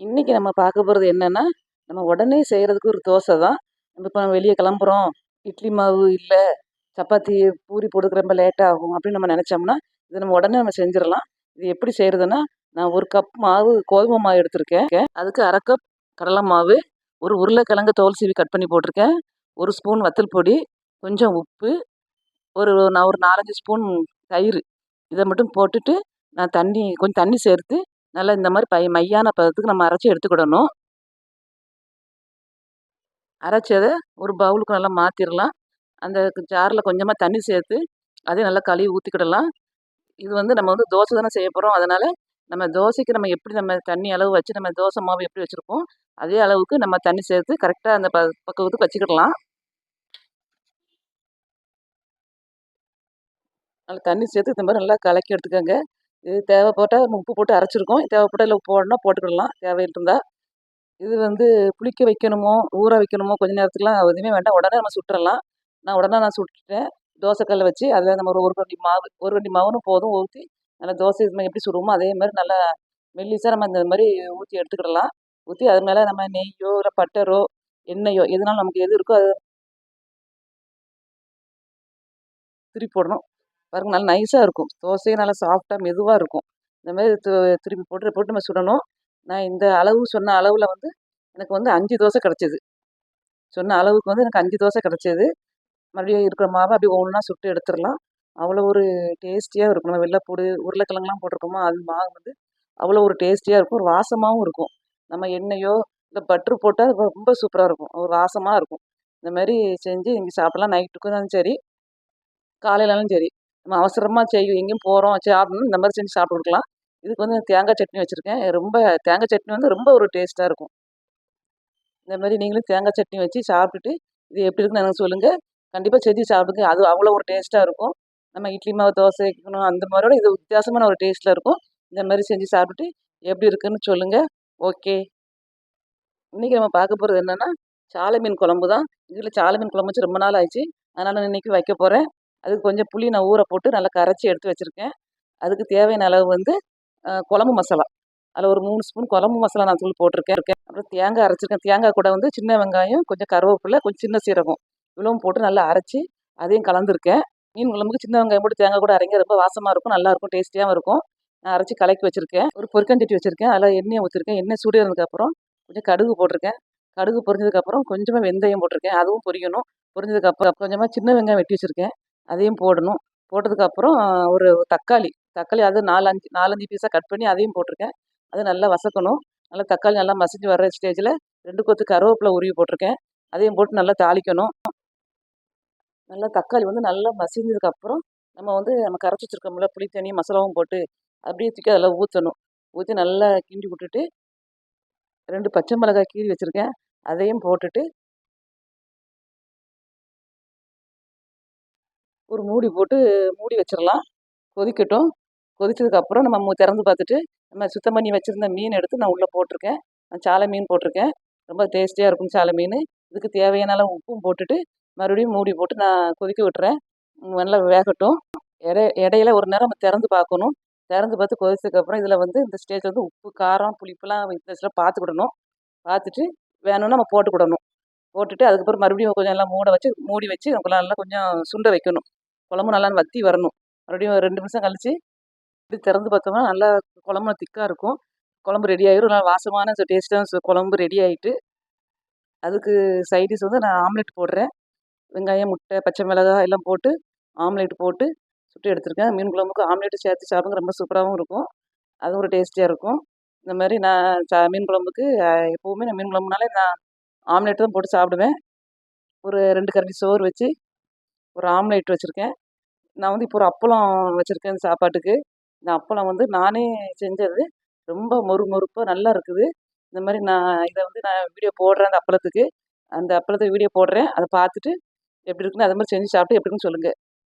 இன்றைக்கி நம்ம பார்க்க போகிறது என்னென்னா நம்ம உடனே செய்கிறதுக்கு ஒரு தோசை தான். நம்ம இப்போ வெளியே கிளம்புறோம். இட்லி மாவு இல்லை சப்பாத்தி பூரி போடுறதுக்கு ரொம்ப லேட் ஆகும் அப்படின்னு நம்ம நினச்சோம்னா இதை நம்ம உடனே நம்ம செஞ்சிடலாம். இது எப்படி செய்கிறதுன்னா நான் ஒரு கப் மாவு கோதுமை மாவு எடுத்திருக்கேன். அதுக்கு அரை கப் கடலை மாவு ஒரு உருளைக்கிழங்கு தோல் சீவி கட் பண்ணி போட்டிருக்கேன். ஒரு ஸ்பூன் வத்தல் பொடி கொஞ்சம் உப்பு ஒரு நான் ஒரு நாலஞ்சு ஸ்பூன் தயிர். இதை மட்டும் போட்டுட்டு நான் தண்ணி கொஞ்சம் தண்ணி சேர்த்து நல்லா இந்த மாதிரி பை மையான பதத்துக்கு நம்ம அரைச்சி எடுத்துக்கிடணும். அரைச்சதை ஒரு பவுலுக்கு நல்லா மாற்றிடலாம் அந்த ஜாரில் கொஞ்சமாக தண்ணி சேர்த்து அதையும் நல்லா கழுவி ஊற்றிக்கிடலாம் இது வந்து நம்ம வந்து தோசை தானே செய்ய போகிறோம் அதனால் நம்ம தோசைக்கு நம்ம எப்படி நம்ம தண்ணி அளவு வச்சு நம்ம தோசை மாவு எப்படி வச்சுருப்போம் அதே அளவுக்கு நம்ம தண்ணி சேர்த்து கரெக்டாக அந்த ப பக்குவத்துக்கு வச்சுக்கிடலாம். நல்லா தண்ணி சேர்த்து இந்த மாதிரி நல்லா கலக்கி எடுத்துக்கோங்க. இது தேவைப்பட்டால் உப்பு போட்டு அரைச்சிருக்கோம். தேவைப்பட்டால் இல்லை உப்பு போடணும் போட்டுக்கிடலாம். தேவை இருந்தால் இது வந்து புளிக்க வைக்கணுமோ ஊற வைக்கணுமோ கொஞ்ச நேரத்துக்குலாம் எதுவுமே வேண்டாம். உடனே நம்ம சுட்டுறலாம். நான் உடனே நான் சுட்டுட்டேன். தோசைக்கல்லை வச்சு அதில் நம்ம ஒரு ஒரு வண்டி மாவு ஒரு வண்டி மாவுன்னு போதும் ஊற்றி நல்லா தோசை இது எப்படி சுடுவோமோ அதே மாதிரி நல்லா மெல்லிசாக நம்ம இந்த மாதிரி ஊற்றி எடுத்துக்கிடலாம். ஊற்றி அது மேலே நம்ம நெய்யோ இல்லை பட்டரோ எண்ணெயோ எதுனாலும் நமக்கு எது இருக்கோ அது திருப்பி போடணும். பாருங்கள் நல்லா நைஸாக இருக்கும். தோசையும் நல்லா சாஃப்டாக மெதுவாக இருக்கும். இந்த மாதிரி திருப்பி போட்டு போட்டு நம்ம சுடணும். நான் இந்த அளவு சொன்ன அளவில் வந்து எனக்கு வந்து அஞ்சு தோசை கிடச்சிது. சொன்ன அளவுக்கு வந்து எனக்கு அஞ்சு தோசை கிடச்சிது. மறுபடியும் இருக்கிற மாவை அப்படியே ஒன்றா சுட்டு எடுத்துடலாம். அவ்வளோ ஒரு டேஸ்டியாக இருக்கும். நம்ம வெள்ளைப்பூடு உருளைக்கிழங்குலாம் போட்டிருக்கோமோ அது மாவு வந்து அவ்வளோ ஒரு டேஸ்டியாக இருக்கும். ஒரு வாசமாகவும் இருக்கும். நம்ம எண்ணெயோ இல்லை பட்ரு போட்டால் ரொம்ப சூப்பராக இருக்கும். ஒரு வாசமாக இருக்கும். இந்த மாதிரி செஞ்சு இங்கே சாப்பிட்லாம். நைட்டுக்கும் சரி காலையிலாலும் சரி. நம்ம அவசரமாக செய்யும் எங்கேயும் போகிறோம் சாப்பிடணும் இந்த மாதிரி செஞ்சு சாப்பிட்டு கொடுக்கலாம் இதுக்கு வந்து தேங்காய் சட்னி வச்சுருக்கேன். ரொம்ப தேங்காய் சட்னி வந்து ரொம்ப ஒரு டேஸ்ட்டாக இருக்கும். இந்த மாதிரி நீங்களும் தேங்காய் சட்னி வச்சு சாப்பிட்டுட்டு இது எப்படி இருக்குன்னு எனக்கு சொல்லுங்கள் கண்டிப்பாக செஞ்சு சாப்பிடுங்க. அது அவ்வளோ ஒரு டேஸ்ட்டாக இருக்கும். நம்ம இட்லி மாவு தோசை வைக்கணும் அந்த மாதிரியோட இது வித்தியாசமான ஒரு டேஸ்ட்டில் இருக்கும். இந்த மாதிரி செஞ்சு சாப்பிட்டுட்டு எப்படி இருக்குன்னு சொல்லுங்கள் ஓகே. இன்றைக்கி நம்ம பார்க்க போகிறது என்னென்னா சாலை மீன் குழம்பு தான். இதில் சாலை மீன் குழம்பு வச்சு ரொம்ப நாள் ஆயிடுச்சு. அதனால் நான் இன்றைக்கி வைக்க போகிறேன் அதுக்கு கொஞ்சம் புளி நான் ஊற போட்டு நல்லா கரைச்சி எடுத்து வச்சுருக்கேன். அதுக்கு தேவையான அளவு வந்து குழம்பு மசாலா. அதில் ஒரு மூணு ஸ்பூன் குழம்பு மசாலா நான் தூள் போட்டிருக்கேன். இருக்கேன் அப்புறம் தேங்காய் அரைச்சிருக்கேன். தேங்காய் கூட வந்து சின்ன வெங்காயம் கொஞ்சம் கருவேப்பிலை கொஞ்சம் சின்ன சீரகம். இவ்வளவும் போட்டு நல்லா அரைச்சி அதையும் கலந்துருக்கேன். மீன் குழம்புக்கு சின்ன வெங்காயம் போட்டு தேங்காய் கூட அரைங்க ரொம்ப வாசமாக இருக்கும் நல்லாயிருக்கும் டேஸ்டியாகவும் இருக்கும். நான் அரைச்சி கலக்கி வச்சுருக்கேன். ஒரு பொறிக்கஞ்சட்டி வச்சுருக்கேன். அதில் எண்ணெயை ஊற்றிருக்கேன் எண்ணெய் சூடு இருந்ததுக்கப்புறம் கொஞ்சம் கடுகு போட்டிருக்கேன். கடுகு பொரிஞ்சதுக்கப்புறம் கொஞ்சமாக வெந்தயம் போட்டிருக்கேன். அதுவும் பொரியணும். பொரிஞ்சதுக்கப்புறம் கொஞ்சமாக சின்ன வெங்காயம் வெட்டி வச்சுருக்கேன். அதையும் போடணும். போட்டதுக்கப்புறம் ஒரு தக்காளி தக்காளி அது நாலஞ்சு நாலஞ்சு பீஸாக கட் பண்ணி அதையும் போட்டிருக்கேன். அது நல்லா வசக்கணும். நல்லா தக்காளி நல்லா மசிஞ்சு வர்ற ஸ்டேஜில் ரெண்டு கொத்து கருவேப்பிலை உருவி போட்டிருக்கேன். அதையும் போட்டு நல்லா தாளிக்கணும். நல்லா தக்காளி வந்து நல்லா மசிஞ்சதுக்கப்புறம் நம்ம வந்து நம்ம கரைச்சி வச்சுருக்கோம்ல புளி தண்ணி மசாலாவும் போட்டு அப்படியே தூக்கி அதில் ஊற்றணும் ஊற்றி நல்லா கிண்டி விட்டுட்டு ரெண்டு பச்சை மிளகாய் கீறி வச்சுருக்கேன். அதையும் போட்டுட்டு ஒரு மூடி போட்டு மூடி வச்சிடலாம் கொதிக்கட்டும். கொதிச்சதுக்கப்புறம் நம்ம திறந்து பார்த்துட்டு நம்ம சுத்தம் பண்ணி வச்சுருந்த மீன் எடுத்து நான் உள்ளே போட்டிருக்கேன். நான் சாலை மீன் போட்டிருக்கேன். ரொம்ப டேஸ்டியாக இருக்கும் சாலை மீன். இதுக்கு தேவையான அளவு உப்பும் போட்டுட்டு மறுபடியும் மூடி போட்டு நான் கொதிக்க விட்டுறேன். நல்லா வேகட்டும். இடை இடையில ஒரு நேரம் நம்ம திறந்து பார்க்கணும். திறந்து பார்த்து கொதிச்சதுக்கப்புறம் இதில் வந்து இந்த ஸ்டேஜ் வந்து உப்பு காரம் புளிப்புலாம் இந்த பார்த்துக்கிடணும் பார்த்துட்டு வேணும்னா நம்ம போட்டுக்கிடணும் போட்டுட்டு அதுக்கப்புறம் மறுபடியும் கொஞ்சம் நல்லா மூட வச்சு மூடி வச்சு நல்லா கொஞ்சம் சுண்ட வைக்கணும். குழம்பு நல்லா வற்றி வரணும். மறுபடியும் ஒரு ரெண்டு நிமிஷம் கழித்து இப்படி திறந்து பார்த்தோம்னா நல்லா குழம்பு திக்காக இருக்கும். குழம்பு ரெடி ஆகிடும் நல்லா வாசமான டேஸ்ட்டாக குழம்பு ரெடி ஆகிட்டு அதுக்கு சைடிஷ் வந்து நான் ஆம்லெட் போடுறேன். வெங்காயம் முட்டை பச்சை மிளகாய் எல்லாம் போட்டு ஆம்லெட் போட்டு சுட்டு எடுத்திருக்கேன். மீன் குழம்புக்கு ஆம்லேட்டு சேர்த்து சாப்பிடுங்க. ரொம்ப சூப்பராகவும் இருக்கும். அதுவும் ஒரு டேஸ்டியாக இருக்கும். இந்த மாதிரி நான் சா மீன் குழம்புக்கு எப்போவுமே நான் மீன் குழம்புனாலே நான் ஆம்லேட் தான் போட்டு சாப்பிடுவேன். ஒரு ரெண்டு கரண்டி சோறு வச்சு ஒரு ஆம்லேட் வச்சுருக்கேன். நான் வந்து இப்போ ஒரு அப்பளம் வச்சுருக்கேன் சாப்பாட்டுக்கு. இந்த அப்பளம் வந்து நானே செஞ்சது. ரொம்ப மொறு மொறுப்பாக நல்லா இருக்குது. இந்த மாதிரி நான் இதை வந்து நான் வீடியோ போடுறேன் அந்த அப்பளத்துக்கு. அந்த அப்பளத்துக்கு வீடியோ போடுறேன். அதை பார்த்துட்டு எப்படி இருக்குன்னு அதை மாதிரி செஞ்சு சாப்பிட்டு எப்படி இருக்குன்னு சொல்லுங்கள்